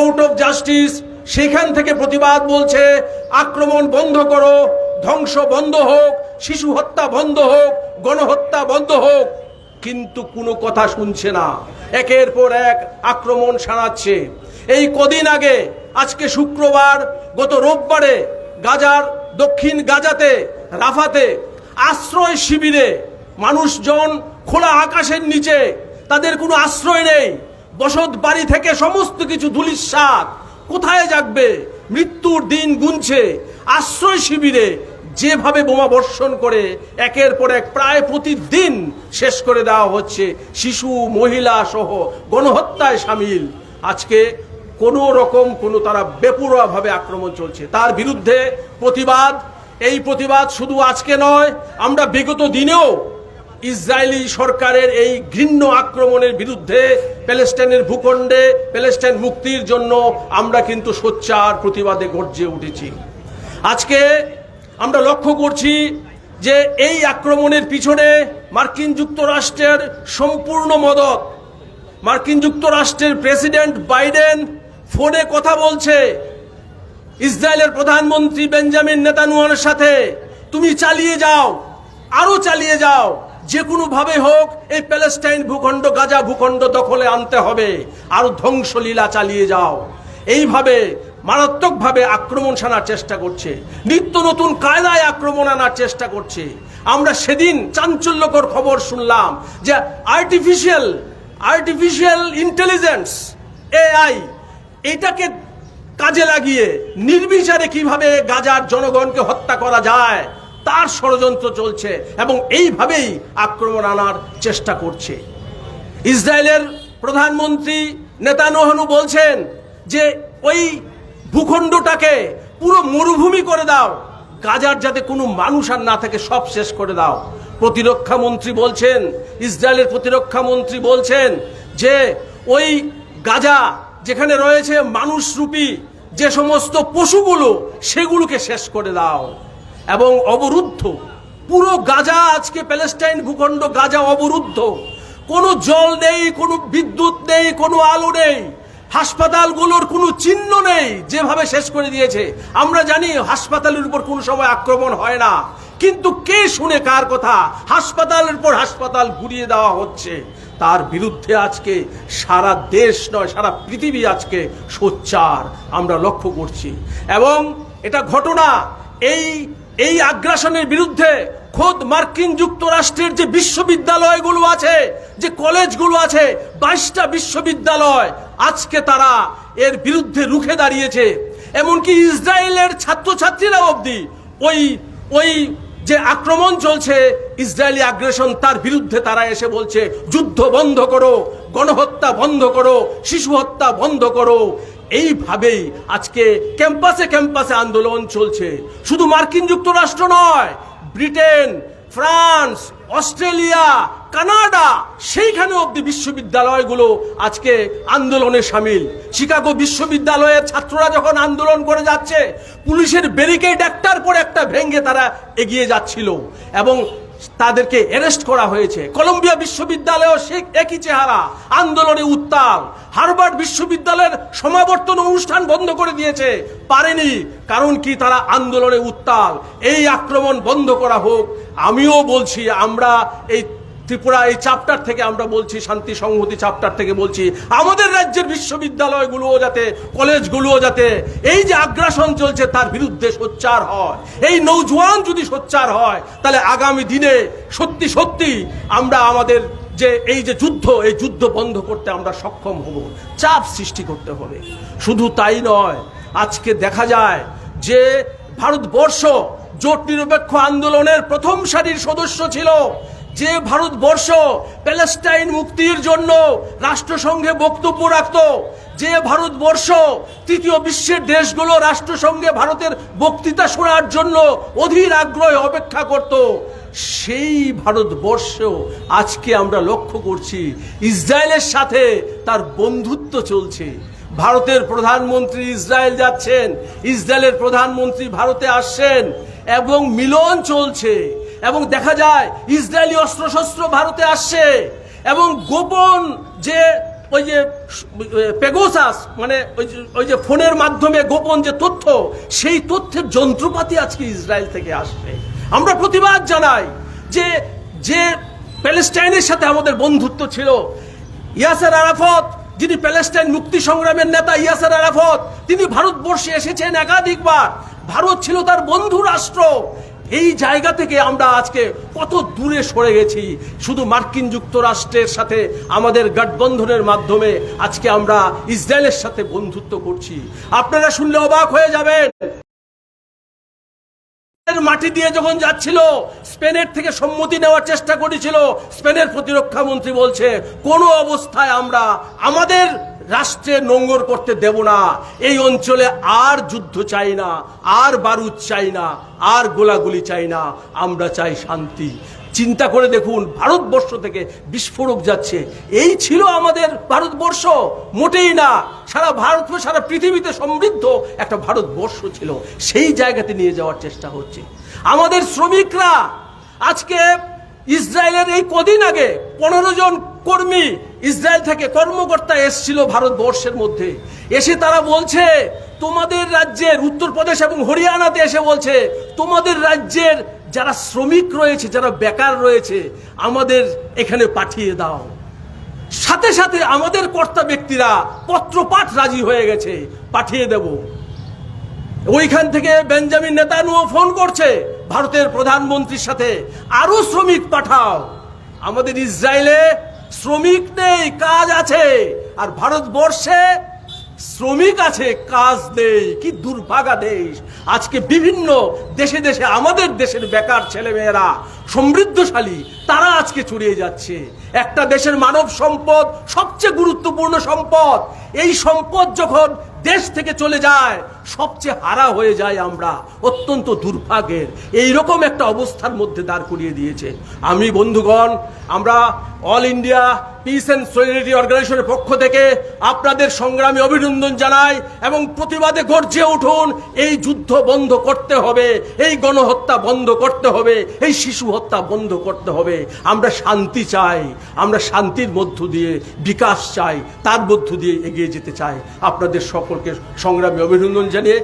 Court of justice সেখান থেকে প্রতিবাদ বলছে, আক্রমণ বন্ধ করো, ধ্বংস বন্ধ হোক, শিশু হত্যা বন্ধ হোক, গণহত্যা বন্ধ হোক। কিন্তু কোনো কথা শুনছে না। একের পর এক আক্রমণ সানাচ্ছে এই কদিন আগে, আজকে শুক্রবার, গত রোববারে গাজার দক্ষিণ গাজাতে, রাফাতে আশ্রয় শিবিরে মানুষজন খোলা আকাশের নিচে, তাদের কোনো আশ্রয় নেই। বসত বাড়ি থেকে সমস্ত কিছু ধুলিস্বাদ কোথায় যাকবে মৃত্যুর দিন গুনছে। আশ্রয় শিবিরে যেভাবে বোমা বর্ষণ করে, একের পর এক প্রায় প্রতিদিন শেষ করে দেওয়া হচ্ছে। শিশু, মহিলা সহ গণহত্যায় সামিল। আজকে কোনো রকম কোনো তারা বেপরোয়াভাবে আক্রমণ চলছে। তার বিরুদ্ধে প্রতিবাদ। এই প্রতিবাদ শুধু আজকে নয়, আমরা বিগত দিনেও ইসরায়েলি সরকারের এই ঘৃণ্য আক্রমণের বিরুদ্ধে প্যালেস্টাইনের ভূখণ্ডে প্যালেস্টাইন মুক্তির জন্য আমরা কিন্তু সোচ্চার প্রতিবাদে গর্জে উঠেছি। আজকে আমরা লক্ষ্য করছি যে এই আক্রমণের পিছনে মার্কিন যুক্তরাষ্ট্রের সম্পূর্ণ মদত। মার্কিন যুক্তরাষ্ট্রের প্রেসিডেন্ট বাইডেন ফোনে কথা বলছে, ইসরায়েলের প্রধানমন্ত্রী বেঞ্জামিন নেতানুয়ার সাথে, তুমি চালিয়ে যাও আরও চালিয়ে যাও। যে কোনো ভাবে হোক, এই প্যালেস্টাইন ভূখণ্ড, গাজা ভূখণ্ড দখলে আনতে হবে আরও ধ্বংসলীলা চালিয়ে যাও। এইভাবে মারাত্মকভাবে আক্রমণ সানার চেষ্টা করছে। নিত্য নতুন কায়দায় আক্রমণ আনার চেষ্টা করছে। আমরা সেদিন চাঞ্চল্যকর খবর শুনলাম যে আর্টিফিশিয়াল আর্টিফিশিয়াল ইন্টেলিজেন্স এআই এটাকে কাজে লাগিয়ে নির্বিচারে কীভাবে গাজার জনগণকে হত্যা করা যায় তার ষড়যন্ত্র চলছে এবং এইভাবেই আক্রমণ আনার চেষ্টা করছে। ইসরায়েলের প্রধানমন্ত্রী নেতানহনু বলছেন যে ওই ভূখণ্ডটাকে পুরো মরুভূমি করে দাও, গাজার যাতে কোনো মানুষ আর না থাকে সব শেষ করে দাও। প্রতিরক্ষা মন্ত্রী বলছেন, ইসরায়েলের প্রতিরক্ষা মন্ত্রী বলছেন যে ওই গাজা যেখানে রয়েছে মানুষরূপী যে সমস্ত পশুগুলো, সেগুলোকে শেষ করে দাও। এবং অবরুদ্ধ। পুরো গাজা, আজকে প্যালেস্টাইন ভূখণ্ড গাজা অবরুদ্ধ। কোনো জল নেই, কোনো বিদ্যুৎ নেই, কোনো আলো নেই। হাসপাতালগুলোর কোনো চিহ্ন নেই, যেভাবে শেষ করে দিয়েছে। আমরা জানি হাসপাতালের উপর কোনো সময় আক্রমণ হয় না। কিন্তু কে শুনে কার কথা? হাসপাতালের পর হাসপাতাল ঘুরিয়ে দেওয়া হচ্ছে। তার বিরুদ্ধে আজকে সারা দেশ নয়, সারা পৃথিবী আজকে সোচ্চার। আমরা লক্ষ্য করছি। এবং এটা ঘটনা, এই এই আগ্রাসনের বিরুদ্ধে খোদ মার্কিন যুক্তরাষ্ট্রের যে বিশ্ববিদ্যালয়গুলো আছে, যে কলেজগুলো আছে, বাইশটা বিশ্ববিদ্যালয় আজকে তারা এর বিরুদ্ধে রুখে দাঁড়িয়েছে। এমনকি ইসরায়েলের ছাত্রছাত্রীরা অবধি ওই ওই যে আক্রমণ চলছে, ইসরায়েলি আগ্রেশন তার বিরুদ্ধে তারা এসে বলছে, যুদ্ধ বন্ধ করো, গণহত্যা বন্ধ করো, শিশু হত্যা বন্ধ করো। এইভাবেই আজকে ক্যাম্পাসে ক্যাম্পাসে আন্দোলন চলছে। শুধু মার্কিন যুক্তরাষ্ট্র নয়, ব্রিটেন, ফ্রান্স, অস্ট্রেলিয়া, কানাডা, সেইখানে অব্দি বিশ্ববিদ্যালয়গুলো আজকে আন্দোলনে সামিল। শিকাগো বিশ্ববিদ্যালয়ের ছাত্ররা যখন আন্দোলন করে যাচ্ছে, পুলিশের ব্যারিকেড একটার পর একটা ভেঙে তারা এগিয়ে যাচ্ছিল। এবং তাদেরকে অ্যারেস্ট করা হয়েছে। কলম্বিয়া বিশ্ববিদ্যালয়েও সে একই চেহারা। আন্দোলনে উত্তাল। হার্ভার্ড বিশ্ববিদ্যালয়ের সমাবর্তন অনুষ্ঠান বন্ধ করে দিয়েছে। পারেনি, কারণ কি তারা আন্দোলনে উত্তাল। এই আক্রমণ বন্ধ করা হোক। আমিও বলছি, আমরা এই ত্রিপুরা এই চাপ্টার থেকে আমরা বলছি, শান্তি সংহতি চাপ্টার থেকে বলছি, আমাদের রাজ্যের বিশ্ববিদ্যালয়গুলোও যাতে, কলেজগুলোও যাতে এই যে আগ্রাসন চলছে তার বিরুদ্ধে সোচ্চার হয়। এই নৌজওয়ান যদি সোচ্চার হয়, তাহলে আগামী দিনে সত্যি সত্যি আমরা আমাদের যে এই যে যুদ্ধ, এই যুদ্ধ বন্ধ করতে আমরা সক্ষম হব। চাপ সৃষ্টি করতে হবে। শুধু তাই নয়, আজকে দেখা যায় যে ভারতবর্ষ জোট নিরপেক্ষ আন্দোলনের প্রথম সারির সদস্য ছিল যে ভারতবর্ষ প্যালেস্টাইন মুক্তির জন্য রাষ্ট্রসংঘে বক্তব্য রাখত, যে ভারতবর্ষ তৃতীয় বিশ্বের দেশগুলো রাষ্ট্রসংঘে ভারতের বক্তৃতা শোনার জন্য অধীর আগ্রহে অপেক্ষা করত, সেই ভারতবর্ষ আজকে আমরা লক্ষ্য করছি ইসরায়েলের সাথে তার বন্ধুত্ব চলছে। ভারতের প্রধানমন্ত্রী ইসরায়েল যাচ্ছেন, ইসরায়েলের প্রধানমন্ত্রী ভারতে আসছেন এবং মিলন চলছে। এবং দেখা যায় ইসরায়েলি অস্ত্রশস্ত্র ভারতে আসছে এবং গোপন যে ওই যে পেগোসাস মানে ওই ওই যে ফোনের মাধ্যমে গোপন যে তথ্য, সেই তথ্যের যন্ত্রপাতি আজকে ইসরায়েল থেকে আসবে আমরা প্রতিবাদ জানাই যে যে প্যালেস্টাইনের সাথে আমাদের বন্ধুত্ব ছিল, ইয়াসের আরাফত, যিনি প্যালেস্টাইন মুক্তি সংগ্রামের নেতা ইয়াসের আরাফত, তিনি ভারতবর্ষে এসেছেন একাধিকবার। ভারত ছিল তার বন্ধু রাষ্ট্র। এই জায়গা থেকে আমরা আজকে কত দূরে সরে গেছি। শুধু মার্কিন যুক্তরাষ্ট্রের সাথে, আমাদের গঠবন্ধনের মাধ্যমে আজকে আমরা ইসরায়েলের সাথে বন্ধুত্ব করছি। আপনারা শুনলে অবাক হয়ে যাবেন। মাটি দিয়ে যখন যাচ্ছিল, স্পেনের থেকে সম্মতি নেওয়ার চেষ্টা করেছিল। স্পেনের প্রতিরক্ষা মন্ত্রী বলছে, কোনো অবস্থায় আমরা, আমাদের রাষ্ট্রে নোংর করতে দেব না। এই অঞ্চলে আর যুদ্ধ চাই না, আর বারুদ চাই না, আর গোলাগুলি চাই না। আমরা চাই শান্তি। চিন্তা করে দেখুন, ভারতবর্ষ থেকে বিস্ফোরক যাচ্ছে। এই ছিল আমাদের ভারতবর্ষ। মোটেই না, সারা ভারত, সারা পৃথিবীতে সমৃদ্ধ একটা ভারতবর্ষ ছিল। সেই জায়গাতে নিয়ে যাওয়ার চেষ্টা হচ্ছে। আমাদের শ্রমিকরা, আজকে ইসরায়েলের এই কদিন আগে পনেরো জন কর্মী ইসরায়েল থেকে কর্মকর্তা এসছিল ভারতবর্ষের মধ্যে। এসে তারা বলছে, তোমাদের রাজ্যের উত্তরপ্রদেশ এবং হরিয়ানাতে এসে বলছে, তোমাদের রাজ্যের যারা শ্রমিক রয়েছে, যারা বেকার রয়েছে, আমাদের এখানে পাঠিয়ে দাও। সাথে সাথে আমাদের কর্তা ব্যক্তিরা পত্রপাঠ রাজি হয়ে গেছে, পাঠিয়ে দেব। ওইখান থেকে বেঞ্জামিন নেতানুও ফোন করছে, ভারতের প্রধানমন্ত্রীর সাথে আরও শ্রমিক পাঠাও। আমাদের ইসরায়েলে শ্রমিক নেই, কাজ আছে। আর ভারতবর্ষে শ্রমিক আছে, কাজ নেই। কি দুর্ভাগা দেশ। আজকে বিভিন্ন দেশে দেশে, আমাদের দেশের বেকার ছেলেমেয়েরা, সমৃদ্ধশালী, তারা আজকে ছড়িয়ে যাচ্ছে। একটা দেশের মানব সম্পদ সবচেয়ে গুরুত্বপূর্ণ সম্পদ। এই সম্পদ যখন দেশ থেকে চলে যায় সবচেয়ে হারা হয়ে যায় আমরা, অত্যন্ত দুর্ভাগ্যের এই রকম একটা অবস্থার মধ্যে দাঁড় করিয়ে দিয়েছে। আমি, বন্ধুগণ, আমরা all India peace and solidarity অর্গানাইজেশনের পক্ষ থেকে আপনাদের সংগ্রামে অভিনন্দন জানাই এবং প্রতিবাদে গর্জে উঠুন, এই যুদ্ধ বন্ধ করতে হবে, এই গণহত্যা বন্ধ করতে হবে, এই শিশু হত্যা বন্ধ করতে হবে। আমরা শান্তি চাই, আমরা শান্তির মধ্য দিয়ে বিকাশ চাই, তার মধ্য দিয়ে এগিয়ে যেতে চাই। আপনাদের সকলকে সংগ্রামে অভিনন্দন জানিয়ে